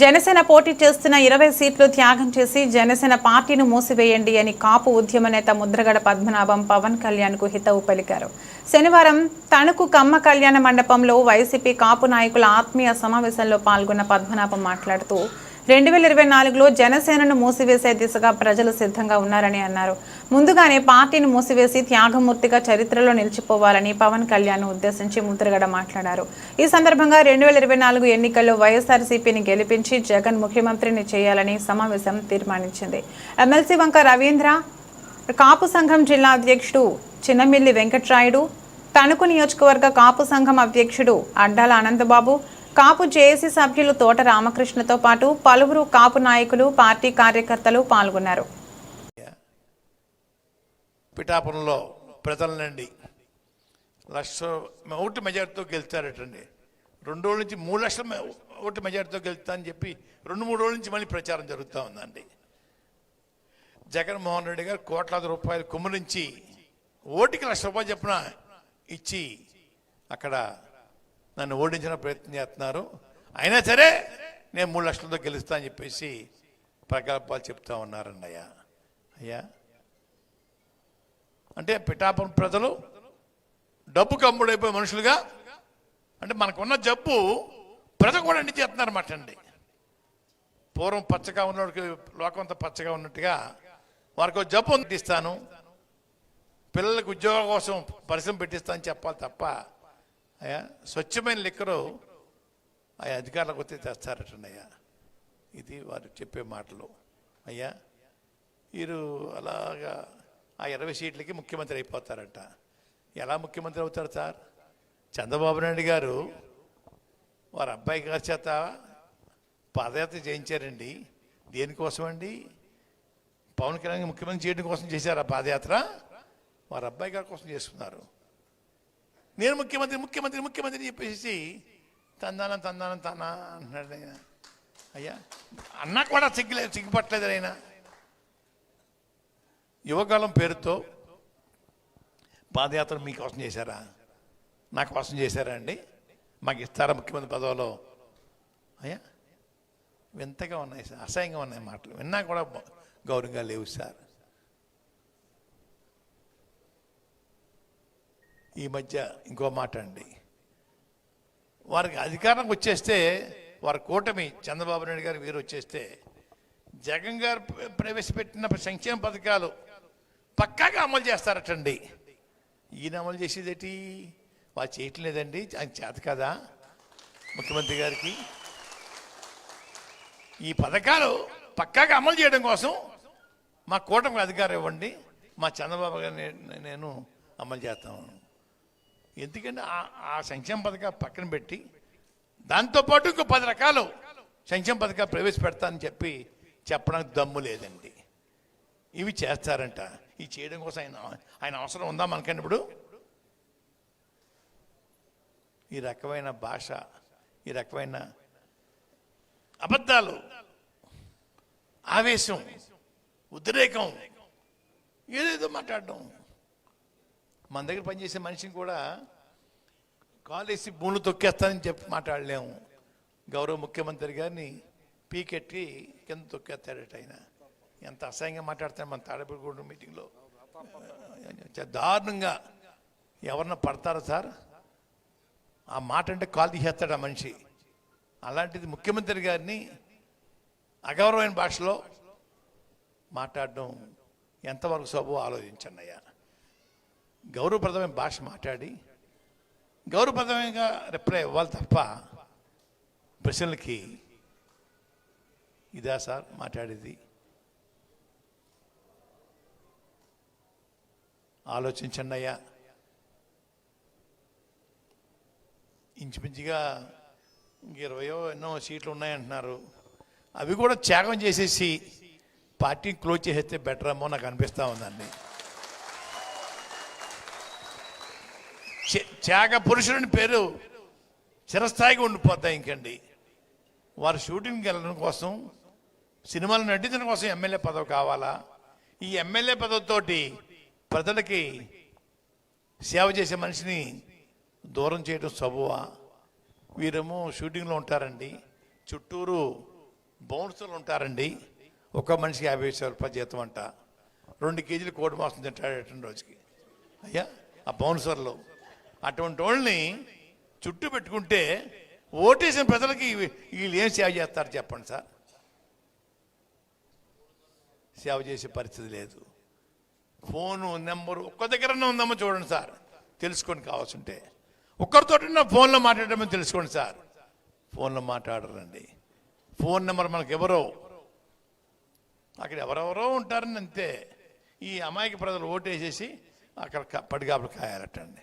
జనసేన పోటీ చేస్తున్న ఇరవై సీట్లు త్యాగం చేసి జనసేన పార్టీని మూసివేయండి అని కాపు ఉద్యమ నేత ముద్రగడ పద్మనాభం పవన్ కళ్యాణ్కు హితవు పలికారు. శనివారం తణుకు కమ్మ కళ్యాణ మండపంలో వైసీపీ కాపు నాయకుల ఆత్మీయ సమావేశంలో పాల్గొన్న పద్మనాభం మాట్లాడుతూ రెండు వేల ఇరవై నాలుగులో జనసేనను మూసివేసే దిశగా ప్రజలు సిద్ధంగా ఉన్నారని అన్నారు. ముందుగానే పార్టీని మూసివేసి త్యాగమూర్తిగా చరిత్రలో నిలిచిపోవాలని పవన్ కళ్యాణ్ ఉద్దేశించి ముద్రగడ మాట్లాడారు. ఈ సందర్భంగా రెండు వేల ఇరవై నాలుగు ఎన్నికల్లో వైఎస్ఆర్సీపీని గెలిపించి జగన్ ముఖ్యమంత్రిని చేయాలని సమావేశం తీర్మానించింది. ఎమ్మెల్సీ వంక రవీంద్ర కాపు సంఘం జిల్లా అధ్యక్షుడు చిన్నమిల్లి వెంకట్రాయుడు తణుకు నియోజకవర్గ కాపు సంఘం అధ్యక్షుడు అడ్డాల ఆనందబాబు కాపు జేఏసీ సభ్యులు తోట రామకృష్ణతో పాటు పలువురు కాపు నాయకులు పార్టీ కార్యకర్తలు పాల్గొన్నారు. పిఠాపురంలో ప్రజల నుండి లక్ష ఓటు మెజార్టీతో గెలుస్తారటండి రెండు రోజుల నుంచి మూడు లక్షల ఓటు మెజార్టీతో గెలుస్తా అని చెప్పి రెండు మూడు రోజుల నుంచి మళ్ళీ ప్రచారం జరుగుతూ ఉందండి. జగన్మోహన్ రెడ్డి గారు కోట్లాది రూపాయలు కుమ్మరించి ఓటుకి లక్ష రూపాయలు చెప్పిన ఇచ్చి అక్కడ నన్ను ఓడించిన ప్రయత్నం చేస్తున్నారు. అయినా సరే నేను మూడు లక్షలతో గెలుస్తా అని చెప్పేసి ప్రకల్పాలు చెప్తా ఉన్నారండి అయ్యా. అయ్యా. అంటే పిఠాపురం ప్రజలు డబ్బు కమ్ముడైపోయే మనుషులుగా అంటే మనకున్న జబ్బు ప్రజలు కూడా అండి చేస్తున్నారన్నమాట అండి. పూర్వం పచ్చగా ఉన్నోడికి లోకంతో పచ్చగా ఉన్నట్టుగా వారికి ఒక జబ్బు ఇస్తాను. పిల్లలకు ఉద్యోగం కోసం పరిశ్రమ పెట్టిస్తాను చెప్పాలి తప్ప అయ్యా స్వచ్ఛమైన లిక్కరు ఆ అధికారులకు వస్తే తెస్తారటనయ్యా. ఇది వారు చెప్పే మాటలు. అయ్యా వీరు అలాగా ఆ ఇరవై సీట్లకి ముఖ్యమంత్రి అయిపోతారట. ఎలా ముఖ్యమంత్రి అవుతారు సార్? చంద్రబాబు నాయుడు గారు వారి అబ్బాయి గారి చేత పాదయాత్ర చేయించారండి. దేనికోసం అండి పవన్ కళ్యాణ్ ముఖ్యమంత్రి చేయడం కోసం చేశారు ఆ పాదయాత్ర? వారి అబ్బాయి గారి కోసం చేస్తున్నారు. నేను ముఖ్యమంత్రి ముఖ్యమంత్రి ముఖ్యమంత్రి చెప్పేసి తందానం తందానం తానా అంటున్నాడు ఆయన. అయ్యా అన్నా కూడా సిగ్గులే సిగ్గుపట్టలేదు ఆయన. యువకాలం పేరుతో పాదయాత్ర మీకోసం చేశారా? నా కోసం చేశారా అండి? మాకు ఇస్తారా ముఖ్యమంత్రి పదవిలో? అయ్యా వింతగా ఉన్నాయి సార్ అసహ్యంగా ఉన్నాయి మాటలు. విన్నా కూడా గౌరవంగా లేవు సార్. ఈ మధ్య ఇంకో మాట అండి. వారికి అధికారం వచ్చేస్తే వారి కూటమి చంద్రబాబు నాయుడు గారు వీరు వచ్చేస్తే జగన్ గారు ప్ర- ప్రవేశపెట్టిన సంక్షేమ పథకాలు పక్కాగా అమలు చేస్తారటండి. ఈయన అమలు చేసేదేటి? వాళ్ళు చేయట్లేదండి ఆయన చేత కదా? ముఖ్యమంత్రి గారికి. ఈ పథకాలు పక్కాగా అమలు చేయడం కోసం మా కూటమి అధికారం ఇవ్వండి. మా చంద్రబాబు గారిని నేను అమలు చేస్తాను. ఎందుకంటే ఆ- ఆ సంక్షేమ పథకాలు పక్కన పెట్టి దాంతోపాటు ఇంకో పది రకాలు సంక్షేమ పథకాలు ప్రవేశపెడతానని చెప్పి చెప్పడానికి దమ్ము లేదండి. ఇవి చేస్తారంట. ఇవి చేయడం కోసం ఆయన ఆయన అవసరం ఉందా మనకండి ఇప్పుడు? ఈ రకమైన భాష ఈ రకమైన అబద్ధాలు ఆవేశం ఉద్రేకం ఏదేదో మాట్లాడడం మన దగ్గర పనిచేసే మనిషిని కూడా కాలేసి భూములు తొక్కేస్తానని చెప్పి మాట్లాడలేము. గౌరవ ముఖ్యమంత్రి గారిని పీకెట్టి కింద తొక్కేస్తాడట ఆయన. ఎంత అసహ్యంగా మాట్లాడతాడు మన తాడపల్లిగూడెం మీటింగ్లో. దారుణంగా ఎవరన్నా పడతారా సార్? ఆ మాట అంటే కాల్ తీసేస్తాడు ఆ మనిషి. అలాంటిది ముఖ్యమంత్రి గారిని అగౌరవమైన భాషలో మాట్లాడడం ఎంతవరకు శోభో ఆలోచించండి అయ్యా. గౌరవప్రదమైన భాష మాట్లాడి గౌరవప్రదమైన రిప్లై ఇవ్వాలి తప్ప ప్రశ్నలకి ఇదా సార్ మాట్లాడేది? ఆలోచించండి అయ్యా. ఇంచుమించుగా ఇరవయో ఎన్నో సీట్లు ఉన్నాయంటున్నారు. అవి కూడా త్యాగం చేసేసి పార్టీని క్లోజ్ చేసేస్తే బెటర్ ఏమో నాకు అనిపిస్తూ ఉందండి. త్యాగ పురుషుడిని పేరు చిరస్థాయిగా ఉండిపోతాయి ఇంకండి. వారు షూటింగ్కి వెళ్ళడం కోసం సినిమాలు నటించడం కోసం ఎమ్మెల్యే పదవి కావాలా? ఈ ఎమ్మెల్యే పదవితోటి ప్రజలకి సేవ చేసే మనిషిని దూరం చేయడం సబువా? వీరేమో షూటింగ్లో ఉంటారండి. చుట్టూరు బౌన్సర్లు ఉంటారండి. ఒక మనిషికి యాభై వేల రూపాయలు జీతం అంట. రెండు కేజీలు కోడి మాసం తింటాడు రోజుకి. అయ్యా ఆ బౌన్సర్లు. అటువంటి వాళ్ళని చుట్టూ పెట్టుకుంటే ఓటేసిన ప్రజలకి వీళ్ళు ఏం సేవ చేస్తారు చెప్పండి సార్? సేవ చేసే పరిస్థితి లేదు. ఫోను నెంబరు ఒక్క దగ్గరనే ఉందమ్మో చూడండి సార్. తెలుసుకొని కావాల్సింటే ఒక్కరితో ఫోన్లో మాట్లాడమని తెలుసుకోండి సార్. ఫోన్లో మాట్లాడరండి. ఫోన్ నెంబర్ మనకు ఎవరో. అక్కడ ఎవరెవరో ఉంటారని అంతే. ఈ అమాయక ప్రజలు ఓటేసేసి అక్కడ పడిగాపడి పడిగాపులు కాయాలటండి.